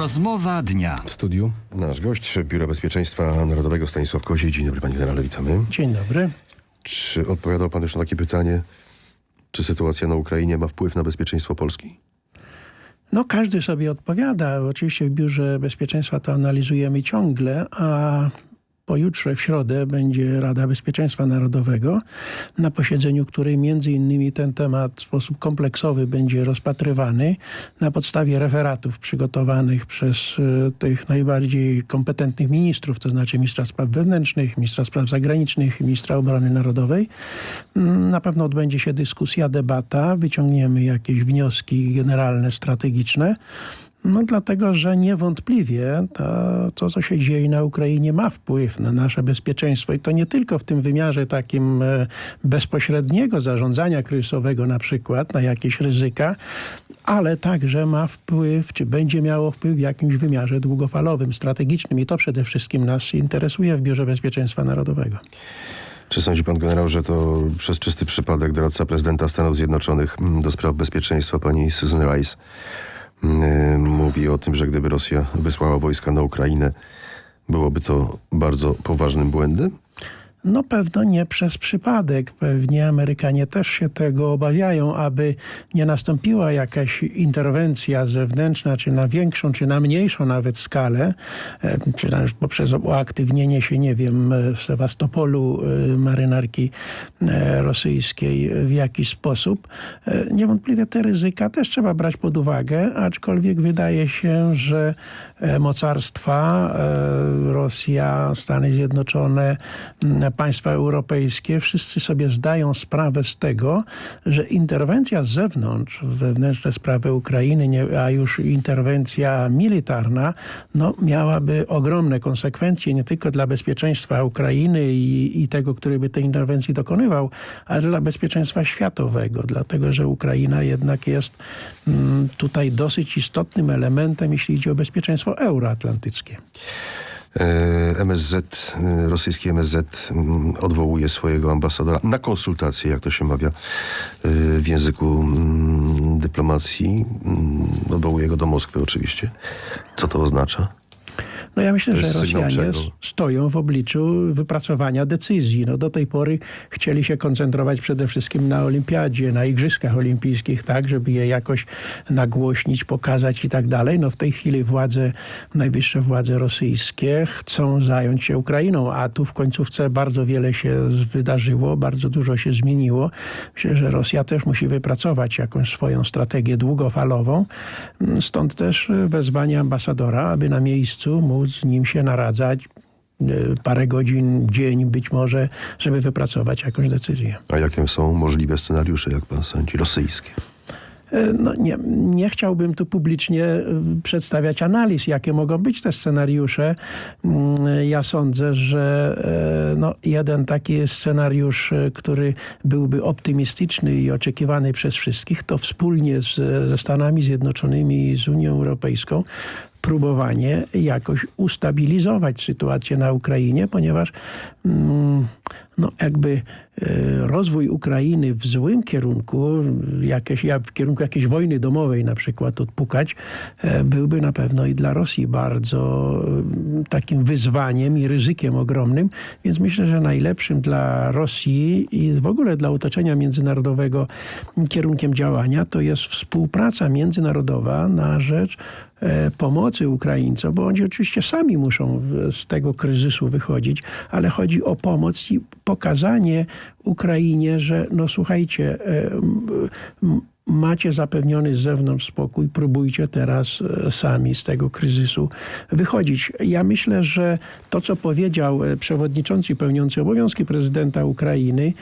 Rozmowa dnia. W studiu Nasz gość, Biura Bezpieczeństwa Narodowego Stanisław Koziej. Dzień dobry panie generale, witamy. Dzień dobry. Czy odpowiadał pan już na takie pytanie, czy sytuacja na Ukrainie ma wpływ na bezpieczeństwo Polski? No każdy sobie odpowiada. Oczywiście w Biurze Bezpieczeństwa to analizujemy ciągle, a pojutrze w środę będzie Rada Bezpieczeństwa Narodowego, na posiedzeniu której między innymi ten temat w sposób kompleksowy będzie rozpatrywany na podstawie referatów przygotowanych przez e, tych najbardziej kompetentnych ministrów, to znaczy ministra spraw wewnętrznych, ministra spraw zagranicznych, ministra obrony narodowej. Mm, Na pewno odbędzie się dyskusja, debata, wyciągniemy jakieś wnioski generalne, strategiczne. No dlatego, że niewątpliwie to, to, co się dzieje na Ukrainie ma wpływ na nasze bezpieczeństwo i to nie tylko w tym wymiarze takim e, bezpośredniego zarządzania kryzysowego na przykład, na jakieś ryzyka, ale także ma wpływ, czy będzie miało wpływ w jakimś wymiarze długofalowym, strategicznym i to przede wszystkim nas interesuje w Biurze Bezpieczeństwa Narodowego. Czy sądzi pan generał, że to przez czysty przypadek doradca prezydenta Stanów Zjednoczonych mm, do spraw bezpieczeństwa pani Susan Rice mówi o tym, że gdyby Rosja wysłała wojska na Ukrainę, byłoby to bardzo poważnym błędem? No pewno nie przez przypadek. Pewnie Amerykanie też się tego obawiają, aby nie nastąpiła jakaś interwencja zewnętrzna, czy na większą, czy na mniejszą nawet skalę, e, czy też poprzez uaktywnienie się, nie wiem, e, w Sewastopolu e, marynarki rosyjskiej w jakiś sposób. Niewątpliwie te ryzyka też trzeba brać pod uwagę, aczkolwiek wydaje się, że mocarstwa, e, Rosja, Stany Zjednoczone, państwa europejskie, wszyscy sobie zdają sprawę z tego, że interwencja z zewnątrz w wewnętrzne sprawy Ukrainy, a już interwencja militarna, no, miałaby ogromne konsekwencje nie tylko dla bezpieczeństwa Ukrainy i, i tego, który by tej interwencji dokonywał, ale dla bezpieczeństwa światowego, dlatego że Ukraina jednak jest mm, tutaj dosyć istotnym elementem, jeśli idzie o bezpieczeństwo euroatlantyckie. E, MSZ, e, rosyjski MSZ mm, odwołuje swojego ambasadora na konsultacje, jak to się mawia e, w języku mm, dyplomacji. Mm, Odwołuje go do Moskwy oczywiście. Co to oznacza? No ja myślę, że Rosjanie stoją w obliczu wypracowania decyzji. No do tej pory chcieli się koncentrować przede wszystkim na olimpiadzie, na igrzyskach olimpijskich, tak, żeby je jakoś nagłośnić, pokazać i tak dalej. No w tej chwili władze, najwyższe władze rosyjskie chcą zająć się Ukrainą, a tu w końcówce bardzo wiele się wydarzyło, bardzo dużo się zmieniło. Myślę, że Rosja też musi wypracować jakąś swoją strategię długofalową. Stąd też wezwanie ambasadora, aby na miejscu z nim się naradzać y, parę godzin, dzień być może, żeby wypracować jakąś decyzję. A jakie są możliwe scenariusze, jak pan sądzi, rosyjskie? E, No nie, nie chciałbym tu publicznie y, przedstawiać analiz, jakie mogą być te scenariusze. Mm, Ja sądzę, że e, no, jeden taki scenariusz, e, który byłby optymistyczny i oczekiwany przez wszystkich, to wspólnie z, ze Stanami Zjednoczonymi i z Unią Europejską próbowanie jakoś ustabilizować sytuację na Ukrainie, ponieważ mm, no jakby e, rozwój Ukrainy w złym kierunku, jakieś, jak- w kierunku jakiejś wojny domowej na przykład odpukać, e, byłby na pewno i dla Rosji bardzo e, takim wyzwaniem i ryzykiem ogromnym. Więc myślę, że najlepszym dla Rosji i w ogóle dla otoczenia międzynarodowego kierunkiem działania to jest współpraca międzynarodowa na rzecz pomocy Ukraińcom, bo oni oczywiście sami muszą z tego kryzysu wychodzić, ale chodzi o pomoc i pokazanie Ukrainie, że no słuchajcie, e, macie zapewniony z zewnątrz spokój, próbujcie teraz e, sami z tego kryzysu wychodzić. Ja myślę, że to, co powiedział e, przewodniczący pełniący obowiązki prezydenta Ukrainy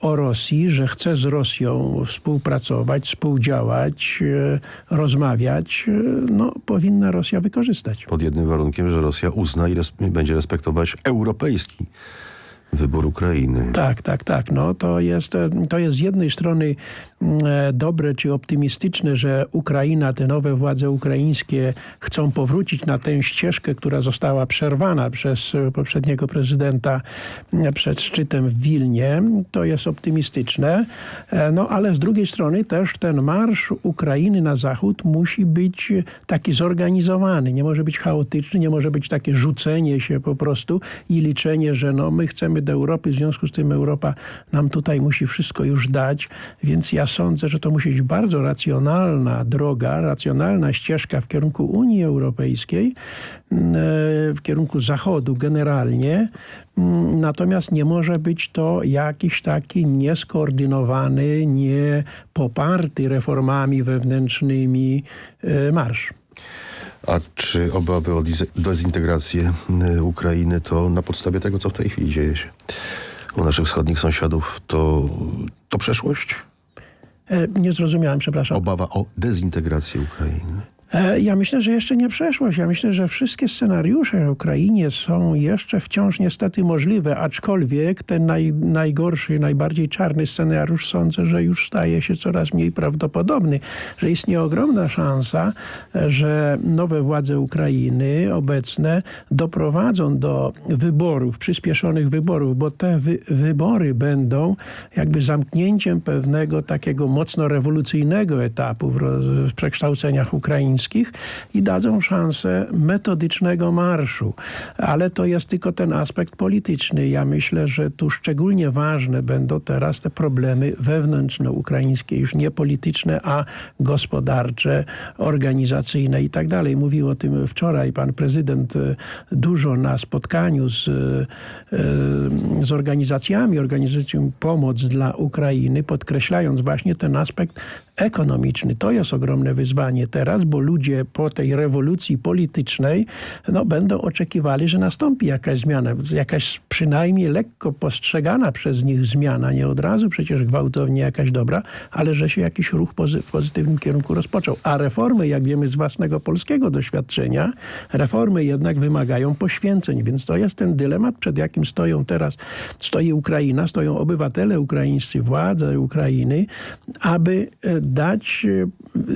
o Rosji, że chce z Rosją współpracować, współdziałać, e, rozmawiać, no, powinna Rosja wykorzystać. Pod jednym warunkiem, że Rosja uzna i res będzie respektować europejski wybór Ukrainy. Tak, tak, tak. No, to, jest, to jest z jednej strony mm, e, dobre czy optymistyczne, że Ukraina, te nowe władze ukraińskie chcą powrócić na tę ścieżkę, która została przerwana przez poprzedniego prezydenta m, przed szczytem w Wilnie. To jest optymistyczne. E, No ale z drugiej strony też ten marsz Ukrainy na zachód musi być taki zorganizowany. Nie może być chaotyczny, nie może być takie rzucenie się po prostu i liczenie, że no my chcemy do Europy, w związku z tym Europa nam tutaj musi wszystko już dać. Więc ja sądzę, że to musi być bardzo racjonalna droga, racjonalna ścieżka w kierunku Unii Europejskiej, mm, e, w kierunku Zachodu generalnie. Mm, Natomiast nie może być to jakiś taki nieskoordynowany, nie poparty reformami wewnętrznymi e, marsz. A czy obawy o dezintegrację y, Ukrainy to na podstawie tego, co w tej chwili dzieje się u naszych wschodnich sąsiadów, to, to przeszłość? E, Nie zrozumiałem, przepraszam. Obawa o dezintegrację Ukrainy. E, Ja myślę, że jeszcze nie przeszłość. Ja myślę, że wszystkie scenariusze w Ukrainie są jeszcze wciąż niestety możliwe, aczkolwiek ten naj, najgorszy, najbardziej czarny scenariusz sądzę, że już staje się coraz mniej prawdopodobny, że istnieje ogromna szansa, e, że nowe władze Ukrainy obecne doprowadzą do wyborów, przyspieszonych wyborów, bo te wy, wybory będą jakby zamknięciem pewnego takiego mocno rewolucyjnego etapu w, w przekształceniach i dadzą szansę metodycznego marszu. Ale to jest tylko ten aspekt polityczny. Ja myślę, że tu szczególnie ważne będą teraz te problemy wewnętrzno-ukraińskie, już nie polityczne, a gospodarcze, organizacyjne i tak dalej. Mówił o tym wczoraj pan prezydent e, dużo na spotkaniu z, e, z organizacjami, organizującymi pomoc dla Ukrainy, podkreślając właśnie ten aspekt ekonomiczny. To jest ogromne wyzwanie teraz, bo ludzie po tej rewolucji politycznej no, będą oczekiwali, że nastąpi jakaś zmiana, jakaś przynajmniej lekko postrzegana przez nich zmiana, nie od razu przecież gwałtownie jakaś dobra, ale że się jakiś ruch pozy w pozytywnym kierunku rozpoczął. A reformy, jak wiemy z własnego polskiego doświadczenia, reformy jednak wymagają poświęceń, więc to jest ten dylemat, przed jakim stoją teraz, stoi Ukraina, stoją obywatele ukraińscy, władze Ukrainy, aby e, dać e,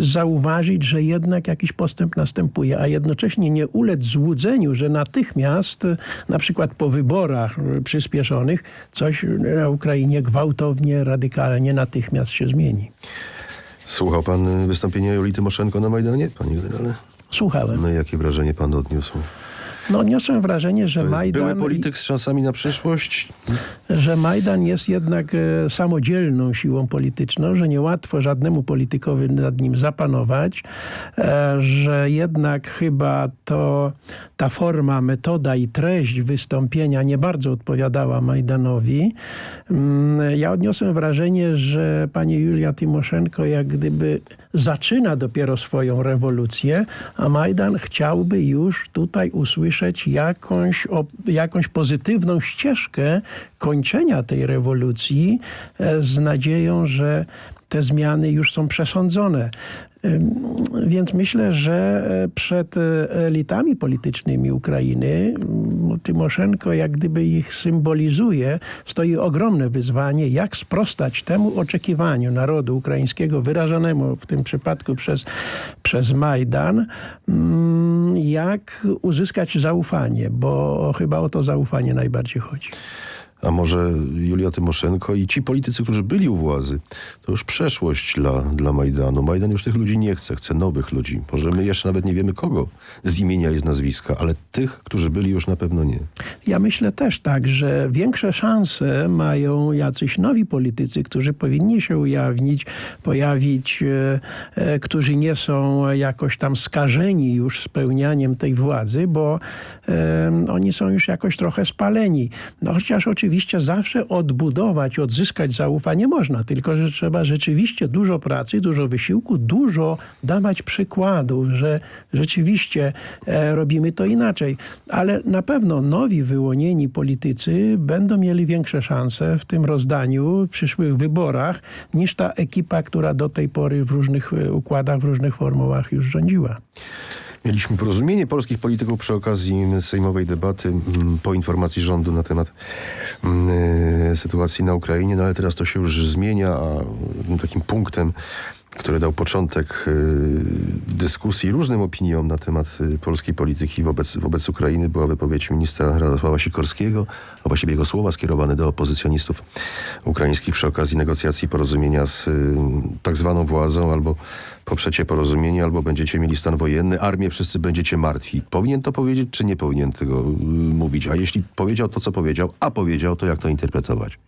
zauważyć, że jednak jakiś postęp następuje, a jednocześnie nie ulec złudzeniu, że natychmiast, e, na przykład po wyborach e, przyspieszonych, coś na Ukrainie gwałtownie, radykalnie natychmiast się zmieni. Słuchał pan y, wystąpienia Julii Tymoszenko na Majdanie, panie generale? Słuchałem. No i jakie wrażenie pan odniósł? No odniosłem wrażenie, że Majdan... były polityk z szansami na przyszłość? że Majdan jest jednak e, samodzielną siłą polityczną, że niełatwo żadnemu politykowi nad nim zapanować, e, że jednak chyba to ta forma, metoda i treść wystąpienia nie bardzo odpowiadała Majdanowi. Mm, Ja odniosłem wrażenie, że pani Julia Tymoszenko jak gdyby zaczyna dopiero swoją rewolucję, a Majdan chciałby już tutaj usłyszeć jakąś, op- jakąś pozytywną ścieżkę kończenia tej rewolucji e, z nadzieją, że te zmiany już są przesądzone. Więc myślę, że e, przed e, elitami politycznymi Ukrainy mm, Tymoszenko jak gdyby ich symbolizuje, stoi ogromne wyzwanie, jak sprostać temu oczekiwaniu narodu ukraińskiego wyrażanemu w tym przypadku przez, przez Majdan, jak uzyskać zaufanie, bo chyba o to zaufanie najbardziej chodzi. A może Julia Tymoszenko i ci politycy, którzy byli u władzy, to już przeszłość dla, dla Majdanu. Majdan już tych ludzi nie chce, chce nowych ludzi. Może my jeszcze nawet nie wiemy kogo z imienia i z nazwiska, ale tych, którzy byli już na pewno nie. Ja myślę też tak, że większe szanse mają jacyś nowi politycy, którzy powinni się ujawnić, pojawić, e, e, którzy nie są jakoś tam skażeni już spełnianiem tej władzy, bo e, oni są już jakoś trochę spaleni. No chociaż oczywiście zawsze odbudować, odzyskać zaufanie można, tylko że trzeba rzeczywiście dużo pracy, dużo wysiłku, dużo dawać przykładów, że rzeczywiście e, robimy to inaczej. Ale na pewno nowi wyłonieni politycy będą mieli większe szanse w tym rozdaniu, w przyszłych wyborach, niż ta ekipa, która do tej pory w różnych e, układach, w różnych formułach już rządziła. Mieliśmy porozumienie polskich polityków przy okazji sejmowej debaty mm, po informacji rządu na temat mm, y, sytuacji na Ukrainie, no ale teraz to się już zmienia, a mm, takim punktem, który dał początek y, dyskusji różnym opiniom na temat y, polskiej polityki wobec, wobec Ukrainy była wypowiedź ministra Radosława Sikorskiego, a właściwie jego słowa skierowane do opozycjonistów ukraińskich przy okazji negocjacji porozumienia z y, tak zwaną władzą albo poprzecie porozumienie, albo będziecie mieli stan wojenny, armię wszyscy będziecie martwi. Powinien to powiedzieć, czy nie powinien tego mówić? A jeśli powiedział to, co powiedział, a powiedział, to jak to interpretować?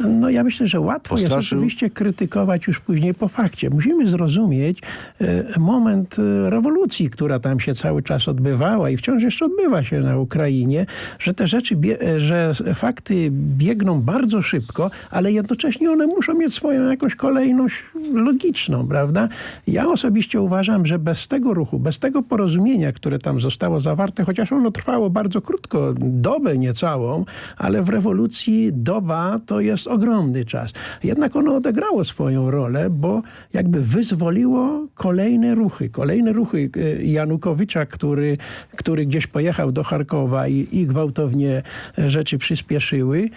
No ja myślę, że łatwo jest Postraszył? oczywiście krytykować już później po fakcie. Musimy zrozumieć e, moment e, rewolucji, która tam się cały czas odbywała i wciąż jeszcze odbywa się na Ukrainie, że te rzeczy, e, że fakty biegną bardzo szybko, ale jednocześnie one muszą mieć swoją jakąś kolejność logiczną, prawda? Ja osobiście uważam, że bez tego ruchu, bez tego porozumienia, które tam zostało zawarte, chociaż ono trwało bardzo krótko, dobę niecałą, ale w rewolucji doba to jest ogromny czas. Jednak ono odegrało swoją rolę, bo jakby wyzwoliło kolejne ruchy, kolejne ruchy e, Janukowycza, który, który gdzieś pojechał do Charkowa i, i gwałtownie rzeczy przyspieszyły.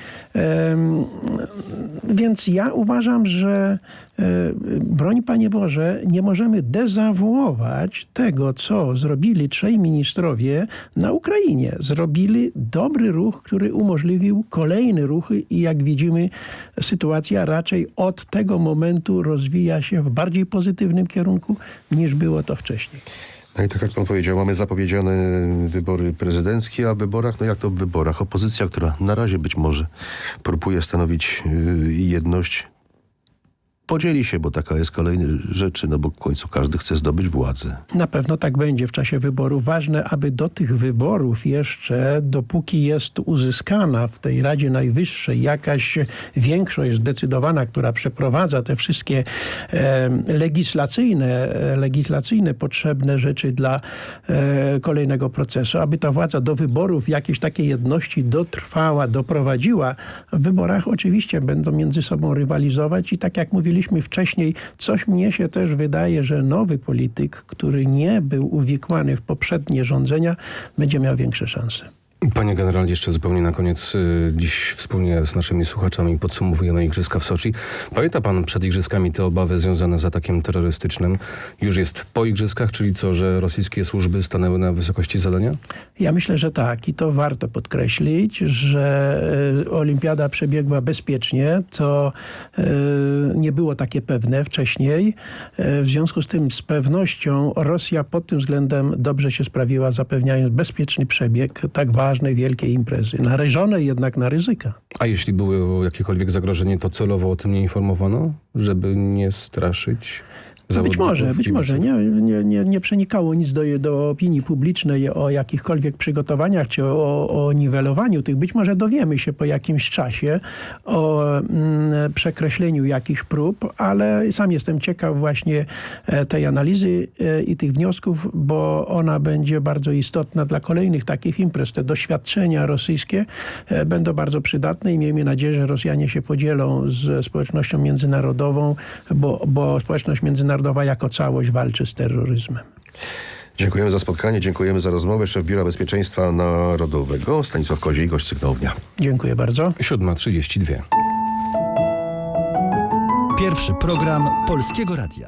Więc ja uważam, że e, broń Panie Boże, nie możemy dezawuować tego, co zrobili trzej ministrowie na Ukrainie. Zrobili dobry ruch, który umożliwił kolejne ruchy i jak widzimy, sytuacja raczej od tego momentu rozwija się w bardziej pozytywnym kierunku, niż było to wcześniej. No i tak jak pan powiedział, mamy zapowiedziane wybory prezydenckie, a w wyborach, no jak to w wyborach, opozycja, która na razie być może próbuje stanowić yy, jedność, podzieli się, bo taka jest kolejna rzeczy, no bo w końcu każdy chce zdobyć władzę. Na pewno tak będzie w czasie wyborów. Ważne, aby do tych wyborów jeszcze, dopóki jest uzyskana w tej Radzie Najwyższej jakaś większość zdecydowana, która przeprowadza te wszystkie e, legislacyjne, legislacyjne potrzebne rzeczy dla e, kolejnego procesu, aby ta władza do wyborów jakiejś takiej jedności dotrwała, doprowadziła. W wyborach oczywiście będą między sobą rywalizować i tak jak mówiliśmy wcześniej, coś mnie się też wydaje, że nowy polityk, który nie był uwikłany w poprzednie rządzenia, będzie miał większe szanse. Panie generale, jeszcze zupełnie na koniec. y, Dziś wspólnie z naszymi słuchaczami podsumowujemy Igrzyska w Soczi. Pamięta pan przed Igrzyskami te obawy związane z atakiem terrorystycznym? Już jest po Igrzyskach, czyli co, że rosyjskie służby stanęły na wysokości zadania? Ja myślę, że tak i to warto podkreślić, że e, olimpiada przebiegła bezpiecznie, co e, nie było takie pewne wcześniej. W związku z tym z pewnością Rosja pod tym względem dobrze się sprawiła, zapewniając bezpieczny przebieg tak ważnej, wielkiej imprezy. Narażonej jednak na ryzyka. A jeśli było jakiekolwiek zagrożenie, to celowo o tym nie informowano, żeby nie straszyć Być zawodników, może, być może. Nie, nie, nie, nie przenikało nic do, do opinii publicznej o jakichkolwiek przygotowaniach czy o, o niwelowaniu tych. Być może dowiemy się po jakimś czasie o mm, przekreśleniu jakichś prób, ale sam jestem ciekaw właśnie e, tej analizy e, i tych wniosków, bo ona będzie bardzo istotna dla kolejnych takich imprez. Te doświadczenia rosyjskie e, będą bardzo przydatne i miejmy nadzieję, że Rosjanie się podzielą z społecznością międzynarodową, bo, bo społeczność międzynarodowa jako całość walczy z terroryzmem. Dziękujemy za spotkanie, dziękujemy za rozmowę. Szef Biura Bezpieczeństwa Narodowego Stanisław Koziej, gość Sygnałownia. Dziękuję bardzo. 7.32. Pierwszy program Polskiego Radia.